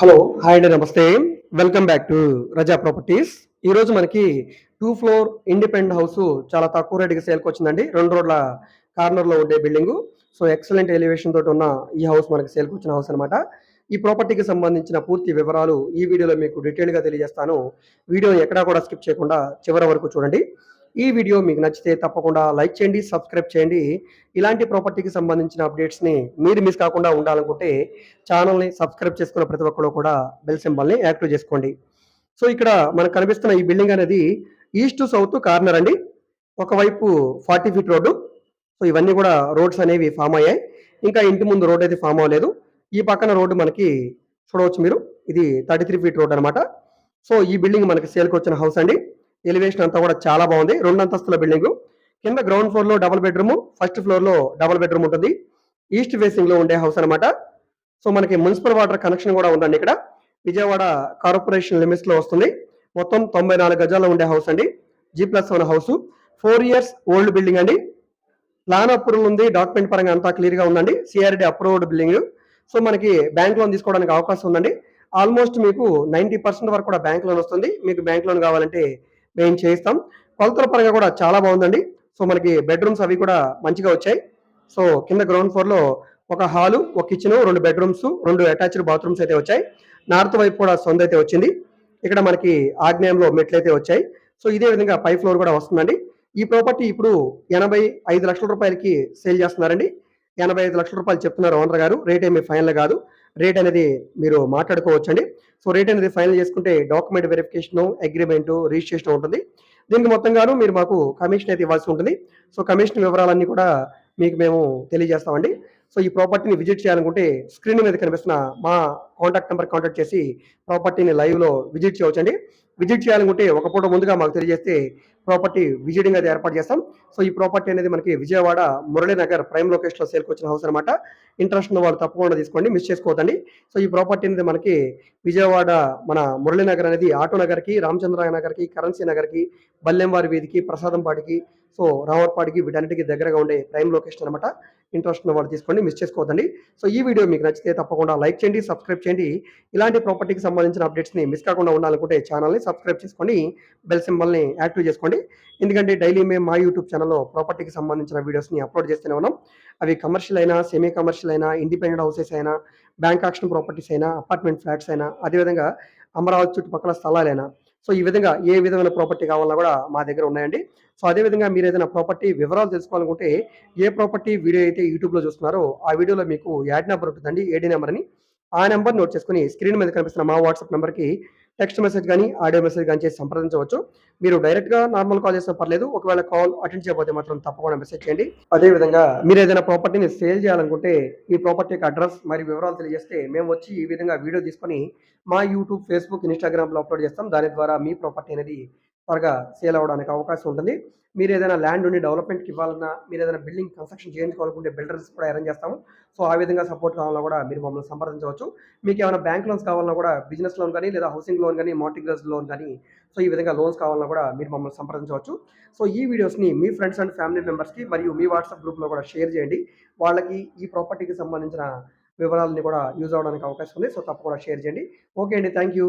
Hello hi అండి నమస్తే. Welcome back to Raja properties ఈ రోజు మనకి టూ ఫ్లోర్ ఇండిపెండెంట్ హౌస్ చాలా తక్కువ రేటుకి సేల్కి వచ్చిందండి. రెండు రోడ్ల కార్నర్లో ఉండే బిల్డింగ్ సో ఎక్సలెంట్ ఎలివేషన్ తోటి ఉన్న ఈ హౌస్ మనకి సేల్కి వచ్చిన హౌస్ అనమాట ఈ ప్రాపర్టీకి సంబంధించిన పూర్తి వివరాలు ఈ వీడియోలో మీకు డీటెయిల్గా తెలియజేస్తాను. వీడియోని ఎక్కడా కూడా స్కిప్ చేయకుండా చివరి వరకు చూడండి. ఈ వీడియో మీకు నచ్చితే తప్పకుండా లైక్ చేయండి సబ్స్క్రైబ్ చేయండి. ఇలాంటి ప్రాపర్టీకి సంబంధించిన అప్డేట్స్ని మీరు మిస్ కాకుండా ఉండాలనుకుంటే ఛానల్ని సబ్స్క్రైబ్ చేసుకున్న ప్రతి ఒక్కరు కూడా బెల్ సింబల్ని యాక్టివ్ చేసుకోండి. సో ఇక్కడ మనకు కనిపిస్తున్న ఈ బిల్డింగ్ అనేది ఈస్ట్ సౌత్ కార్నర్ అండి. ఒకవైపు ఫార్టీ ఫీట్ రోడ్డు. సో ఇవన్నీ కూడా రోడ్స్ అనేవి ఫామ్ అయ్యాయి. ఇంకా ఇంటి ముందు రోడ్ అయితే ఫామ్ అవ్వలేదు. ఈ పక్కన రోడ్డు మనకి చూడవచ్చు మీరు. ఇది థర్టీ త్రీ ఫీట్ రోడ్ అనమాట సో ఈ బిల్డింగ్ మనకి సేల్కి వచ్చిన హౌస్ అండి. ఎలివేషన్ అంతా కూడా చాలా బాగుంది. రెండు అంతస్తుల బిల్డింగ్ కింద గ్రౌండ్ ఫ్లోర్లో డబుల్ బెడ్రూమ్ ఫస్ట్ ఫ్లోర్లో డబుల్ బెడ్రూమ్ ఉంటుంది. ఈస్ట్ ఫేసింగ్లో ఉండే హౌస్ అనమాట సో మనకి మున్సిపల్ వాటర్ కనెక్షన్ కూడా ఉందండి ఇక్కడ. విజయవాడ కార్పొరేషన్ లిమిట్స్లో వస్తుంది. మొత్తం తొంభై నాలుగు గజాల్లో ఉండే హౌస్ అండి. G plus one house four years old building అండి. ప్లాన్ అప్రూవల్ ఉంది. డాక్యుమెంట్ పరంగా అంతా క్లియర్గా ఉందండి. సిఆర్డి అప్రూవ్డ్ బిల్డింగ్ సో మనకి బ్యాంక్ లోన్ తీసుకోవడానికి అవకాశం ఉందండి. ఆల్మోస్ట్ మీకు నైంటీ పర్సెంట్ వరకు కూడా బ్యాంక్ లోన్ వస్తుంది. మీకు బ్యాంక్ లోన్ కావాలంటే మేము చేయిస్తాం. కొలతల పరంగా కూడా చాలా బాగుందండి. సో మనకి బెడ్రూమ్స్ అవి కూడా మంచిగా వచ్చాయి. సో కింద గ్రౌండ్ ఫ్లోర్లో ఒక హాలు ఒక కిచెన్ రెండు బెడ్రూమ్స్ రెండు అటాచ్డ్ బాత్రూమ్స్ అయితే వచ్చాయి. నార్త్ వైపు కూడా సొంత అయితే వచ్చింది. ఇక్కడ మనకి ఆగ్నేయంలో మెట్లు అయితే వచ్చాయి. సో ఇదే విధంగా పై ఫ్లోర్ కూడా వస్తుందండి. ఈ ప్రాపర్టీ ఇప్పుడు ఎనభై ఐదు లక్షల రూపాయలకి సేల్ చేస్తున్నారండి. ఎనభై ఐదు లక్షల రూపాయలు చెప్తున్నారు ఓనర్ గారు. రేట్ ఏమి ఫైనల్ కాదు. రేట్ అనేది మీరు మాట్లాడుకోవచ్చండి. సో రేట్ అనేది ఫైనల్ చేసుకుంటే డాక్యుమెంట్ వెరిఫికేషన్ అగ్రిమెంట్ రిజిస్ట్రేషన్ ఉంటుంది. దీనికి మొత్తం గాను మీరు మాకు కమిషన్ అయితే ఇవ్వాల్సి ఉంటుంది. సో కమిషన్ వివరాలన్నీ కూడా మీకు మేము తెలియజేస్తామండి. సో ఈ ప్రాపర్టీని విజిట్ చేయాలనుకుంటే స్క్రీన్ మీద కనిపిస్తున్న మా కాంటాక్ట్ నెంబర్ కాంటాక్ట్ చేసి ప్రాపర్టీని లైవ్లో విజిట్ చేయవచ్చండి. విజిట్ చేయాలనుకుంటే ఒక పూట ముందుగా మాకు తెలియజేస్తే ప్రాపర్టీ విజిటింగ్ అది ఏర్పాటు చేస్తాం. సో ఈ ప్రాపర్టీ అనేది మనకి విజయవాడ మురళీనగర్ ప్రైమ్ లొకేషన్లో సేల్కి వచ్చిన హౌస్ అనమాట ఇంట్రెస్ట్ ఉన్న వాళ్ళు తప్పకుండా తీసుకోండి మిస్ చేసుకోవద్దండి. సో ఈ ప్రాపర్టీ అనేది మనకి విజయవాడ మన మురళీనగర్ అనేది ఆటో నగర్కి రామచంద్ర నగర్కి కరెన్సీ నగర్కి బల్లెంవారి వీధికి ప్రసాదంపాటికి సో రావర్పాడికి వీటన్నిటికి దగ్గరగా ఉండే ప్రైమ్ లొకేషన్ అనమాట ఇంట్రెస్ట్ ఉన్న వాళ్ళు తీసుకోండి మిస్ చేసుకోవద్దండి. సో ఈ వీడియో మీకు నచ్చితే తప్పకుండా లైక్ చేయండి సబ్స్క్రైబ్ చేయండి. ఇలాంటి ప్రాపర్టీకి సంబంధించిన అప్డేట్స్ని మిస్ కాకుండా ఉండాలనుకుంటే ఛానల్ని సబ్స్క్రైబ్ చేసుకొని బెల్ సింబల్ని యాక్టివ్ చేసుకోండి. ఎందుకంటే డైలీ మేము మా యూట్యూబ్ ఛానల్లో ప్రాపర్టీకి సంబంధించిన వీడియోస్ని అప్లోడ్ చేస్తూనే ఉన్నాం. అవి కమర్షియల్ అయినా సెమీ కమర్షియల్ అయినా ఇండిపెండెంట్ హౌసెస్ అయినా బ్యాంక్ ఆక్షన్ ప్రాపర్టీస్ అయినా అపార్ట్మెంట్ ఫ్లాట్స్ అయినా అదేవిధంగా అమరావతి చుట్టుపక్కల స్థలాలైనా. సో ఈ విధంగా ఏ విధమైన ప్రాపర్టీ కావాలన్నా కూడా మా దగ్గర ఉన్నాయండి. సో అదే విధంగా మీరు ఏదైనా ప్రాపర్టీ వివరాలు తెలుసుకోవాలనుకుంటే ఏ ప్రాపర్టీ వీడియో అయితే యూట్యూబ్లో చూస్తున్నారో ఆ వీడియోలో మీకు యాడ్ నెంబర్ ఉంటుందండి ఏడీ నెంబర్ అని. ఆ నెంబర్ నోట్ చేసుకుని స్క్రీన్ మీద కనిపిస్తున్న మా వాట్సాప్ నెంబర్కి టెక్స్ట్ మెసేజ్ కానీ ఆడియో మెసేజ్ కానీ చేసి సంప్రదించవచ్చు. మీరు డైరెక్ట్గా నార్మల్ కాల్ చేసినా పర్లేదు. ఒకవేళ కాల్ అటెండ్ చేయకపోతే మాత్రం తప్పకుండా మెసేజ్ చేయండి. అదే విధంగా మీరు ఏదైనా ప్రాపర్టీని సేల్ చేయాలనుకుంటే ఈ యొక్క అడ్రస్ మరియు వివరాలు తెలియజేస్తే మేము వచ్చి ఈ విధంగా వీడియో తీసుకొని మా యూట్యూబ్ ఫేస్బుక్ ఇన్స్టాగ్రామ్లో అప్లోడ్ చేస్తాం. దాని ద్వారా మీ ప్రాపర్టీ అనేది త్వరగా సేల్ అవ్వడానికి అవకాశం ఉంటుంది. మీరు ఏదైనా ల్యాండ్ ఉండి డెవలప్మెంట్కి ఇవ్వాలన్నా మీరు ఏదైనా బిల్డింగ్ కన్స్ట్రక్షన్ చేయించుకోవాలనుకుంటే బిల్డర్స్ కూడా అరేంజ్ చేస్తాము. సో ఆ విధంగా సపోర్ట్ కావాలన్నా కూడా మీరు మమ్మల్ని సంప్రదించవచ్చు. మీకు ఏమైనా బ్యాంక్ లోన్స్ కావాలన్నా కూడా బిజినెస్ లోన్ కానీ లేదా హౌసింగ్ లోన్ కానీ మార్టిగేజ్ లోన్ కానీ సో ఈ విధంగా లోన్స్ కావాలన్నా కూడా మీరు మమ్మల్ని సంప్రదించవచ్చు. సో ఈ వీడియోస్ని మీ ఫ్రెండ్స్ అండ్ ఫ్యామిలీ మెంబర్స్కి మరియు మీ వాట్సాప్ గ్రూప్లో కూడా షేర్ చేయండి. వాళ్ళకి ఈ ప్రాపర్టీకి సంబంధించిన వివరాలని కూడా యూజ్ అవ్వడానికి అవకాశం ఉంది. సో తప్పకుండా షేర్ చేయండి. ఓకే అండి. Thank you